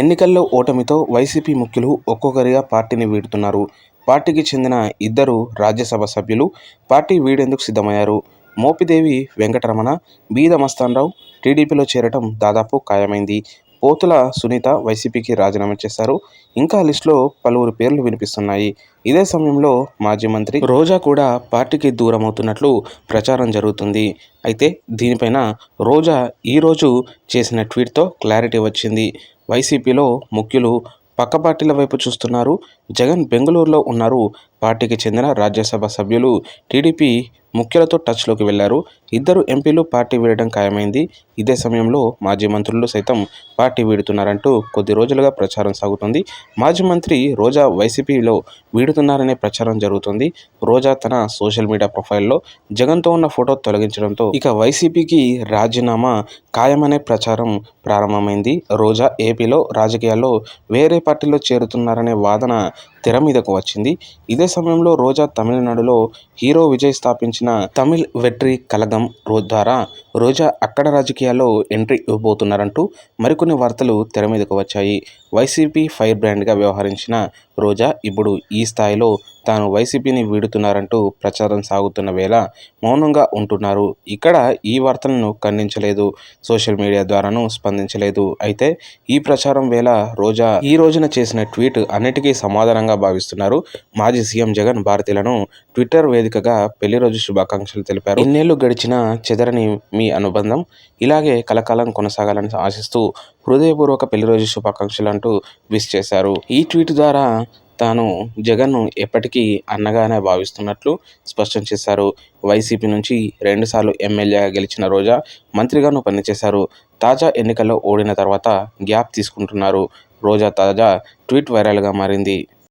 ఎన్నికల్లో ఓటమితో వైసీపీ ముఖ్యులు ఒక్కొక్కరిగా పార్టీని వీడుతున్నారు. పార్టీకి చెందిన ఇద్దరు రాజ్యసభ సభ్యులు పార్టీ వీడేందుకు సిద్ధమయ్యారు? మోపిదేవి వెంకటరమణ బీద మస్తాన్రావు టీడీపీలో చేరటం దాదాపు ఖాయమైంది. పోతుల సునీత వైసీపీకి రాజీనామా చేశారు. ఇంకా లిస్టులో పలువురు పేర్లు వినిపిస్తున్నాయి. ఇదే సమయంలో మాజీ మంత్రి రోజా కూడా పార్టీకి దూరం అవుతున్నట్లు ప్రచారం జరుగుతుంది. అయితే దీనిపైన రోజా ఈరోజు చేసిన ట్వీట్తో క్లారిటీ వచ్చింది. వైసీపీలో ముఖ్యులు పక్క పార్టీల వైపు చూస్తున్నారు. జగన్ బెంగళూరులో ఉన్నారు. పార్టీకి చెందిన రాజ్యసభ సభ్యులు టీడీపీ ముఖ్యులతో టచ్లోకి వెళ్ళారు ఇద్దరు ఎంపీలు పార్టీ వీడడం ఖాయమైంది. ఇదే సమయంలో మాజీ మంత్రులు సైతం పార్టీ వీడుతున్నారంటూ కొద్ది రోజులుగా ప్రచారం సాగుతుంది. మాజీ మంత్రి రోజా వైసీపీలో వీడుతున్నారనే ప్రచారం జరుగుతుంది. రోజా తన సోషల్ మీడియా ప్రొఫైల్లో జగన్తో ఉన్న ఫోటో తొలగించడంతో ఇక వైసీపీకి రాజీనామా ఖాయమనే ప్రచారం ప్రారంభమైంది. రోజా ఏపీలో రాజకీయాల్లో వేరే పార్టీలో చేరుతున్నారనే వాదన తెర మీదకు వచ్చింది. ఇదే సమయంలో రోజా తమిళనాడులో హీరో విజయ్ స్థాపించిన తమిళ్ వెట్రి కలగం రో ద్వారా రోజా అక్కడ రాజకీయాల్లో ఎంట్రీ ఇవ్వబోతున్నారంటూ మరికొన్ని వార్తలు తెర మీదకు వచ్చాయి. వైసీపీ ఫైర్ బ్రాండ్గా వ్యవహరించిన రోజా ఇప్పుడు ఈ స్థాయిలో తాను వైసీపీని వీడుతున్నారంటూ ప్రచారం సాగుతున్న వేళ మౌనంగా ఉంటున్నారు. ఇక్కడ ఈ వార్తలను ఖండించలేదు. సోషల్ మీడియా ద్వారాను స్పందించలేదు. అయితే ఈ ప్రచారం వేళ రోజా ఈ రోజున చేసిన ట్వీట్ అన్నిటికీ సమాధానంగా భావిస్తున్నారు. మాజీ సీఎం జగన్ భారతీయులను ట్విట్టర్ వేదికగా పెళ్ళి రోజు శుభాకాంక్షలు తెలిపారు. ఇన్నేళ్ళు గడిచిన చెదరని మీ మీ అనుబంధం. ఇలాగే కలకాలం కొనసాగాలని ఆశిస్తూ హృదయపూర్వక పెళ్ళి రోజు శుభాకాంక్షలు అంటూ విష్ చేశారు. ఈ ట్వీట్ ద్వారా తాను జగన్ను ఎప్పటికీ అన్నగానే భావిస్తున్నట్లు స్పష్టం చేశారు. వైసీపీ నుంచి రెండుసార్లు ఎమ్మెల్యేగా గెలిచిన రోజా మంత్రిగాను పనిచేశారు. తాజా ఎన్నికల్లో ఓడిన తర్వాత గ్యాప్ తీసుకుంటున్నారు. రోజా తాజా ట్వీట్ వైరల్గా మారింది.